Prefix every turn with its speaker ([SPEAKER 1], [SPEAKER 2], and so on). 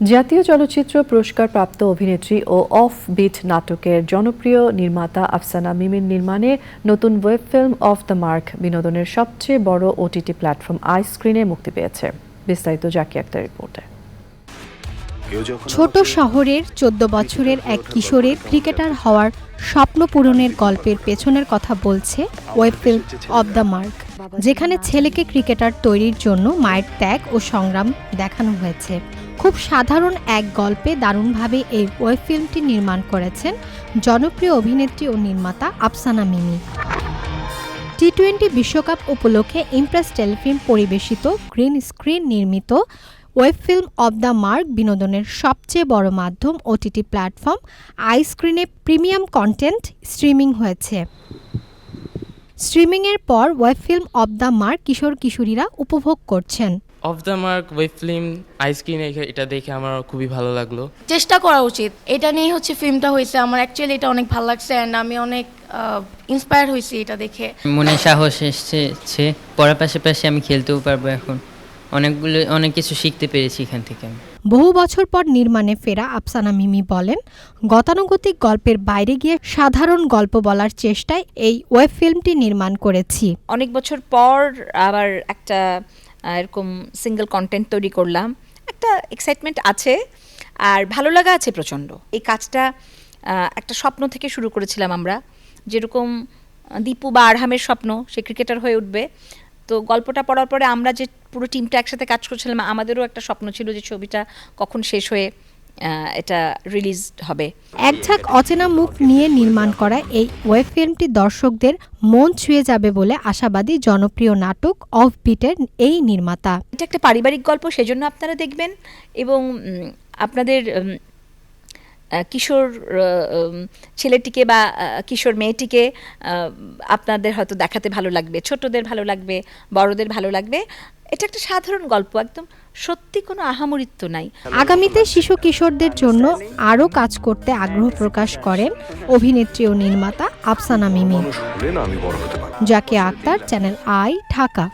[SPEAKER 1] জাতীয় চলচ্চিত্র পুরস্কার প্রাপ্ত অভিনেত্রী ও অফ বিট নাটকের জনপ্রিয় নির্মাতা আফসানা মিমির নির্মাণে নতুন web film of the mark বিনোদনের সবচেয়ে বড় ওটিটি প্ল্যাটফর্ম আই স্ক্রিনে মুক্তি পেয়েছে। বিস্তারিত জাকি আক্তার রিপোর্টে।
[SPEAKER 2] ছোট শহরের চোদ্দ বছরের এক কিশোরের ক্রিকেটার হওয়ার স্বপ্ন পূরণের গল্পের পেছনের কথা বলছে web film of the mark, যেখানে ছেলেকে ক্রিকেটার তৈরির জন্য মায়ের ত্যাগ ও সংগ্রাম দেখানো হয়েছে। খুব সাধারণ এক গল্পে দারুণভাবে এই ওয়েব ফিল্মটি নির্মাণ করেছেন জনপ্রিয় অভিনেত্রী ও নির্মাতা আফসানা মিমি। টি টোয়েন্টি বিশ্বকাপ উপলক্ষে ইমপ্রেস টেলিফিল্ম পরিবেশিত গ্রিন স্ক্রিন নির্মিত web film of the mark বিনোদনের সবচেয়ে বড় মাধ্যম ওটিটি প্ল্যাটফর্ম। আই স্ক্রিনে প্রিমিয়াম কন্টেন্ট স্ট্রিমিং হয়েছে। স্ট্রিমিংয়ের পর web film of the mark কিশোর কিশোরীরা উপভোগ করছেন।
[SPEAKER 3] Of the mark web film iScreen এটা দেখে আমার খুবই ভালো লাগল।
[SPEAKER 4] চেষ্টা করা উচিত। এটা নিয়ে হচ্ছে ফিল্মটা হয়েছে আমার অ্যাকচুয়ালি এটা অনেক ভালো লাগছে অ্যান্ড আমি অনেক ইন্সপায়ার হয়েছি এটা দেখে।
[SPEAKER 5] মনে সাহস এসেছে পড়ার পাশাপাশি আমি খেলতেও পারব এখন। অনেকগুলো অনেক কিছু শিখতে পেরেছি এখান থেকে। আমি
[SPEAKER 2] বহু বছর পর নির্মাণে ফেরা আফসানা মিমি বলেন গতানুগতিক গল্পের বাইরে গিয়ে সাধারণ গল্প বলার চেষ্টায় এই ওয়েব ফিল্মটি নির্মাণ করেছি।
[SPEAKER 6] অনেক বছর পর আবার একটা এরকম সিঙ্গেল কন্টেন্ট তৈরি করলাম। একটা এক্সাইটমেন্ট আছে, আর ভালো লাগা আছে প্রচণ্ড। এই কাজটা একটা স্বপ্ন থেকে শুরু করেছিলাম আমরা। যেরকম দীপু বা আরহামের স্বপ্ন, সে ক্রিকেটার হয়ে উঠবে। তো গল্পটা পড়ার পরে আমরা যে পুরো টিমটা একসাথে কাজ করছিলাম, আমাদেরও একটা স্বপ্ন ছিল যে ছবিটা কখন শেষ হয়ে এটা রিলিজ হবে।
[SPEAKER 2] এক ঝাঁক অচেনা মুখ নিয়ে নির্মাণ করা এই ওয়েব ফিল্মটি দর্শকদের মন ছুঁয়ে যাবে বলে আশাবাদী জনপ্রিয় নাটক অফ বিটের এই নির্মাতা।
[SPEAKER 6] এটা একটা পারিবারিক গল্প সেজন্য আপনারা দেখবেন এবং আপনাদের কিশোর ছেলেটিকে বা কিশোর মেয়েটিকে আপনাদের হয়তো দেখাতে ভালো লাগবে ছোটদের ভালো লাগবে বড়দের ভালো লাগবে। এটা একটা সাধারণ গল্প একদম সত্যি কোনো আহামরিত্ব নাই।
[SPEAKER 2] আগামীতে শিশু কিশোরদের জন্য আরও কাজ করতে আগ্রহ প্রকাশ করেন অভিনেত্রী ও নির্মাতা আফসানা মিমি যাকে আক্তার চ্যানেল আই ঢাকা।